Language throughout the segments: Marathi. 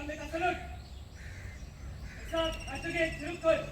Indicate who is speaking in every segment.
Speaker 1: Come make a salute. get Advocate Tirupthol.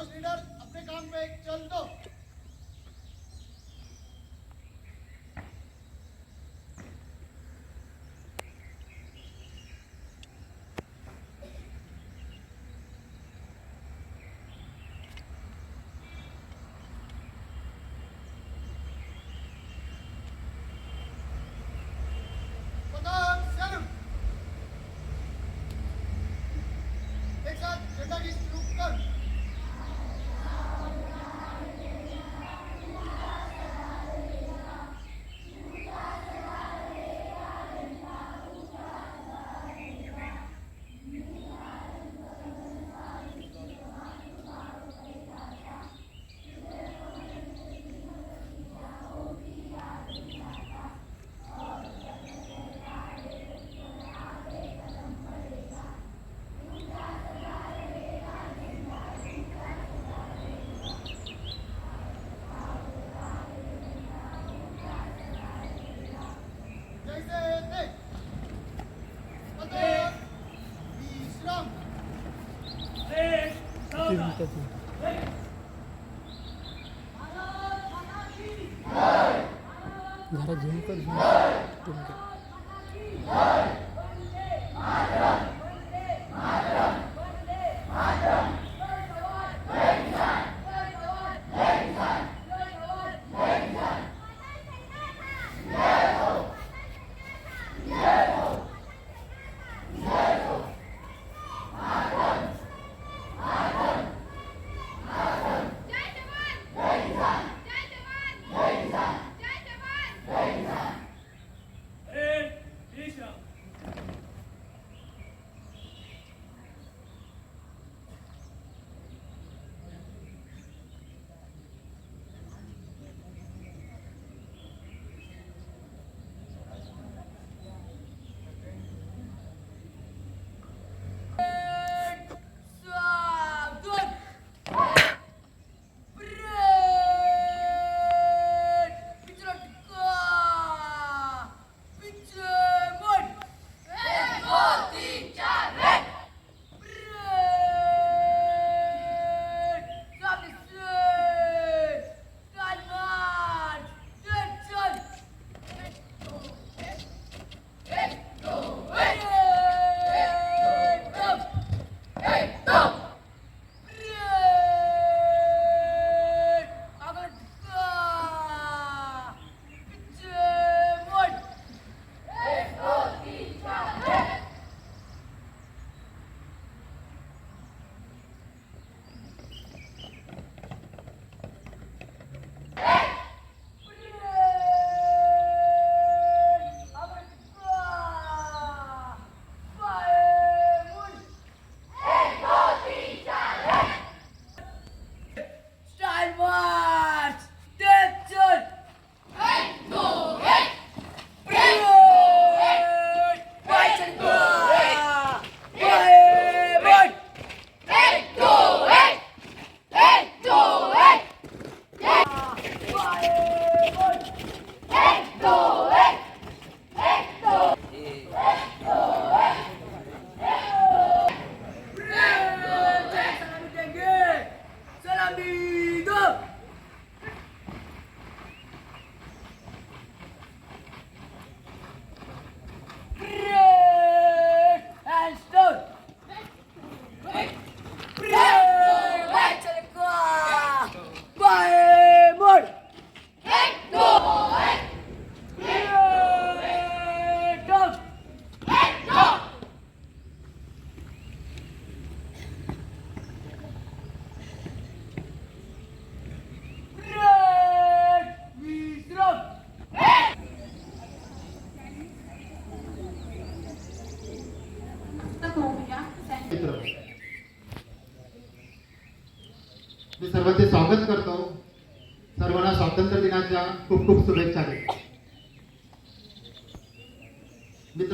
Speaker 2: बस लीडर अपने काम पे चल दो। पतंग सैल्यूट করিস না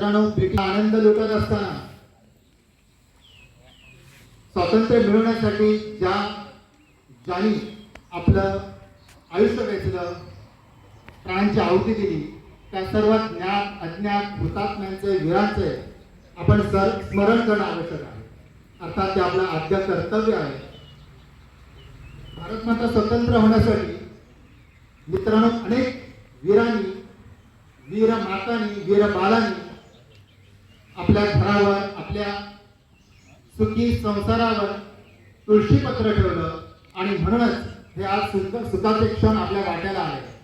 Speaker 2: मित्रांनो ब्रिटिश आनंद लुटत असताना स्वातंत्र्य मिळवण्यासाठी ज्या ज्यांनी आपलं आयुष्य वेचलं प्राणांची आहुती दिली त्या सर्व ज्ञान अज्ञात हुतात्म्यांचे वीरांचे आपण सर स्मरण करणं आवश्यक आहे. अर्थात ते आपलं आद्य कर्तव्य आहे. भारत माता स्वतंत्र होण्यासाठी मित्रांनो अनेक वीरांनी वीर मातांनी वीर बालांनी आपल्या घरावर आपल्या सुखी संसारावर तुळशीपत्र ठेवलं आणि म्हणूनच हे आज सुख सुखाचे क्षण आपल्या वाट्याला आले.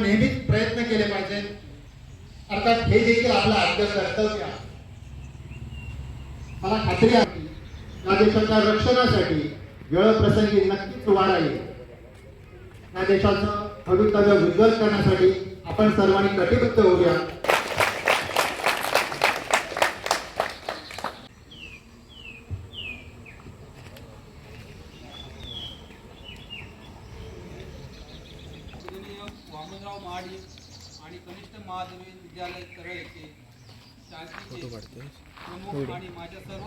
Speaker 2: नेहमीच प्रयत्न केले पाहिजेत अर्थात हे देखील आपलं आद्य कर्तव्य आहे. मला खात्री आहे या देशाच्या रक्षणासाठी वेळप्रसंगी नक्कीच वाढा येईल या देशाचं भवितव्य उज्ज्वल करण्यासाठी आपण सर्वांनी कटिबद्ध होऊया.
Speaker 3: प्रमुख आणि माझ्या सर्व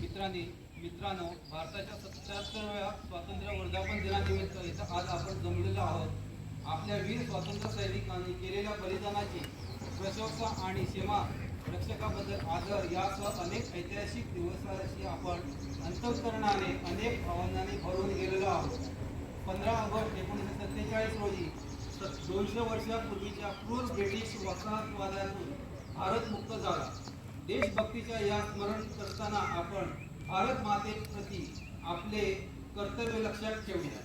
Speaker 3: मित्रांनी मित्रांनो भारताच्या सत्याहत्तरव्या स्वातंत्र्य वर्धापन दिनानिमित्त इथं आज आपण जमलेलो आहोत. आपल्या वीर स्वातंत्र्य सैनिकांनी केलेल्या बलिदानाची प्रशंसा आणि सीमा रक्षकाबद्दल आदर यासह अनेक ऐतिहासिक दिवसाशी आपण अंतकरणाने अनेक भावनांनी भरून गेलेलो आहोत. पंधरा ऑगस्ट एकोणीसशे सत्तेचाळीस रोजी दोनशे वर्षापूर्वीच्या क्रूर ब्रिटिश वसाहतवादातून भारत मुक्त झाला. देशभक्तीच्या या स्मरण करताना आपण भारत मातेप्रती आपले कर्तव्य लक्षात ठेवूया.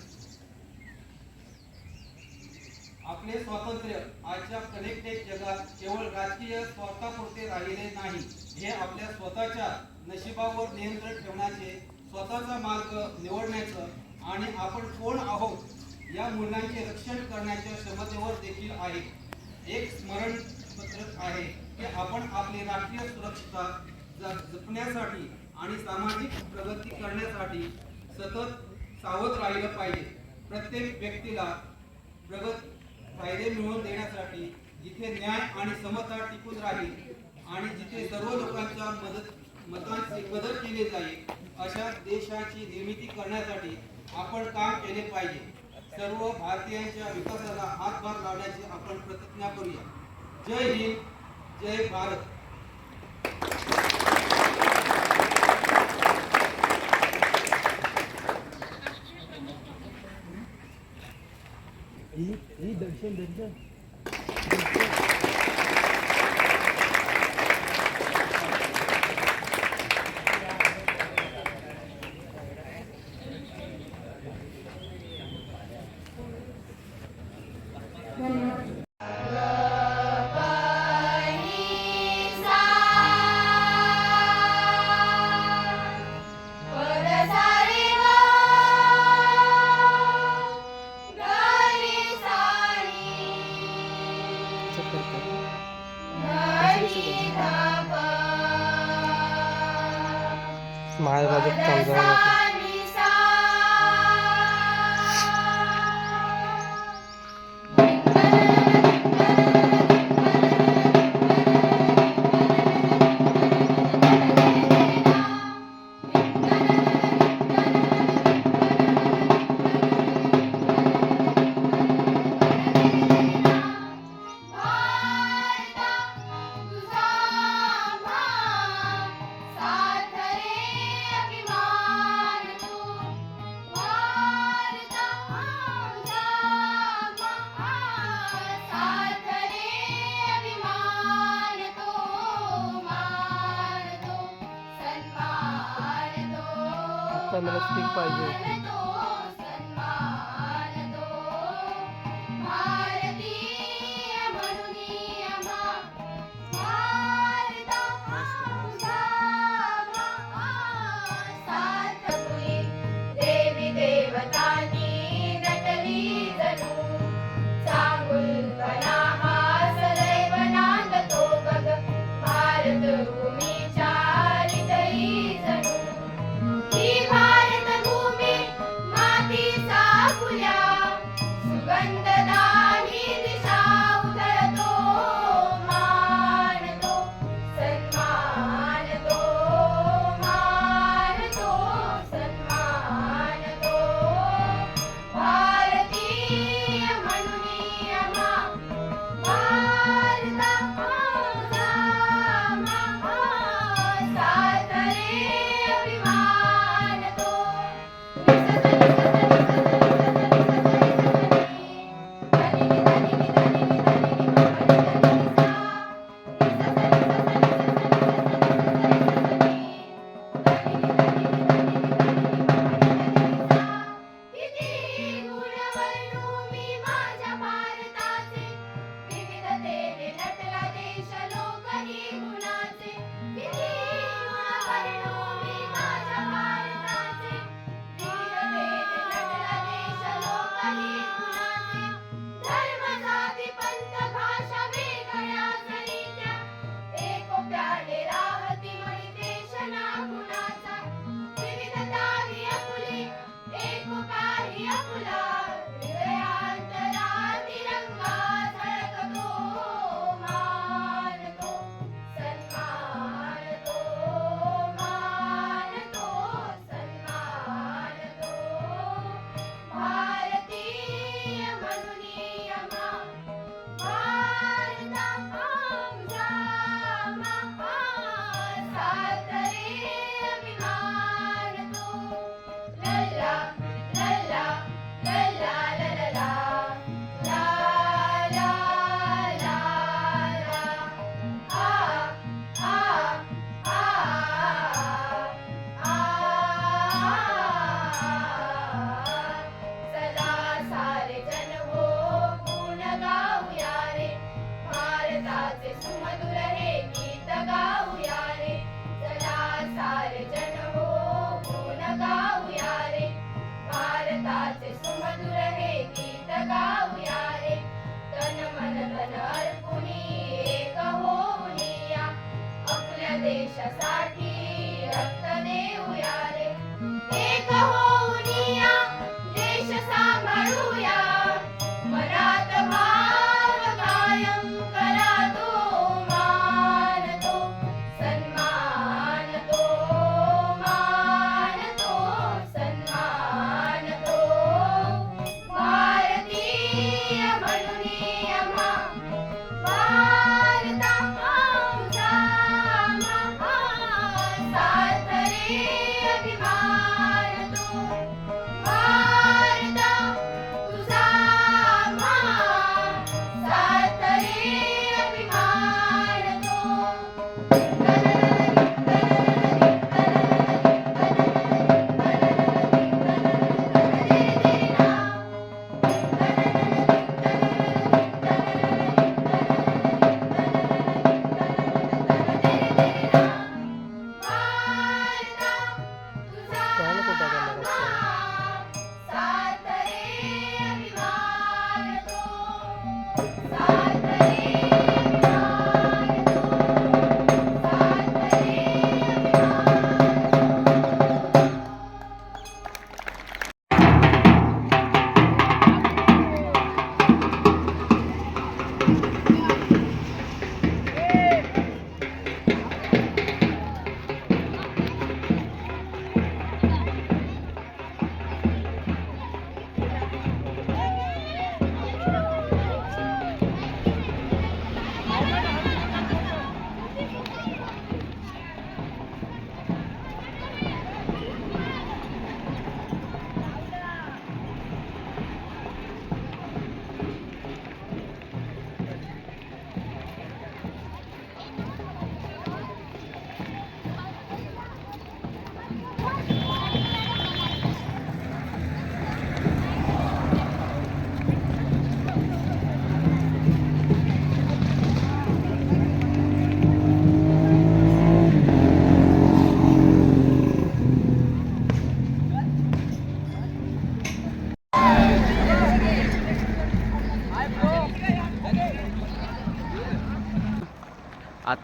Speaker 3: आपले स्वातंत्र्य आजच्या कनेक्टेड जगात केवळ राजकीय स्वार्थापुरते राहिले नाही हे आपल्या स्वतःच्या नशिबावर नियंत्रण ठेवण्याचे स्वतःचा मार्ग निवडण्याचं आणि आपण कोण आहोत या मूल्यांचे रक्षण करण्याच्या क्षमतेवर देखील आहे. एक स्मरण पत्रक आहे. की आपण आपली राष्ट्रीय सुरक्षता जपण्यासाठी आणि सामाजिक प्रगती करण्यासाठी सतत सावध राहिलं पाहिजे. प्रत्येक व्यक्तीला प्रगत फायदे मिळवून देण्यासाठी जिथे न्याय आणि समता टिकून राहील आणि जिथे सर्व लोकांच्या मदत मतांचे बदल केले जाईल अशा देशाची निर्मिती करण्यासाठी आपण काम केले पाहिजे. सर्व भारतीयांच्या विकासाला हातभार लावण्याची आपण प्रतिज्ञा करूया. जय हिंद. जय भारत
Speaker 1: ही ही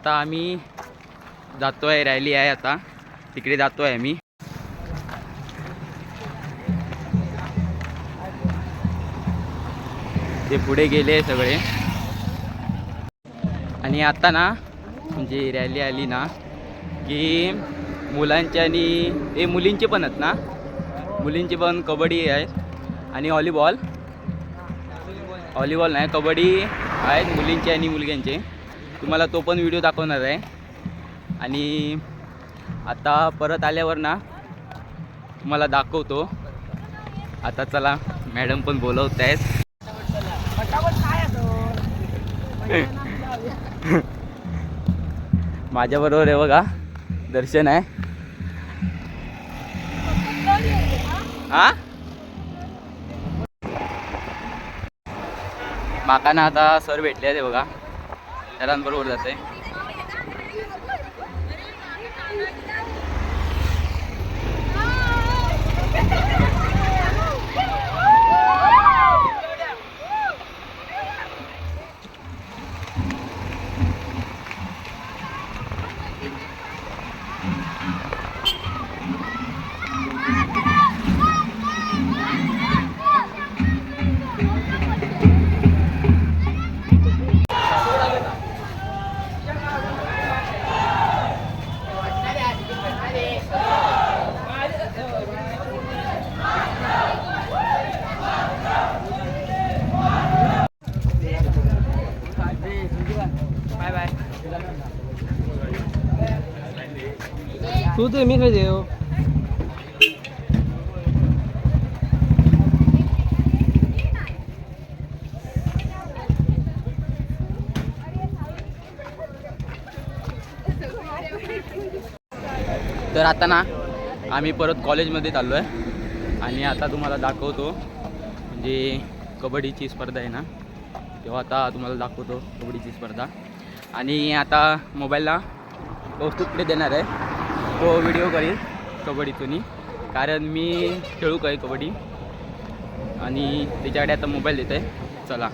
Speaker 1: आता
Speaker 4: आम्ही जातो आहे रॅली आहे आता. तिकडे जातो आहे आम्ही. ते पुढे गेले सगळे. आणि आता ना म्हणजे रॅली आली ना की मुलांचे आणि हे मुलींचे पण आहेत ना. मुलींचे पण कबड्डी आहेत आणि व्हॉलीबॉल. व्हॉलीबॉल नाही कबड्डी आहेत मुलींचे आणि मुलग्यांचे. तुम्हाला तो पण व्हिडिओ दाखवणार आहे. आणि आता परत आल्यावर ना तुम्हाला दाखवतो. आता चला मॅडम पण बोलवत आहेत माझ्याबरोबर आहे बघा दर्शन आहे. हा? माका ना आता सर भेटले ते बघा. सरांबरोबर जाते
Speaker 1: तू ते मी खाली
Speaker 4: तर आता ना आम्ही परत कॉलेजमध्ये चाललो आहे आणि आता तुम्हाला दाखवतो म्हणजे कबड्डीची स्पर्धा आहे ना तेव्हा आता तुम्हाला दाखवतो कबड्डीची स्पर्धा. आणि आता मोबाईलला कौस्तुभकडे देणार आहे? तो व्हिडिओ करेल कबड्डीतून कारण मी खेळू काय कबड्डी? आणि त्याच्याकडे आता मोबाईल देत आहे चला.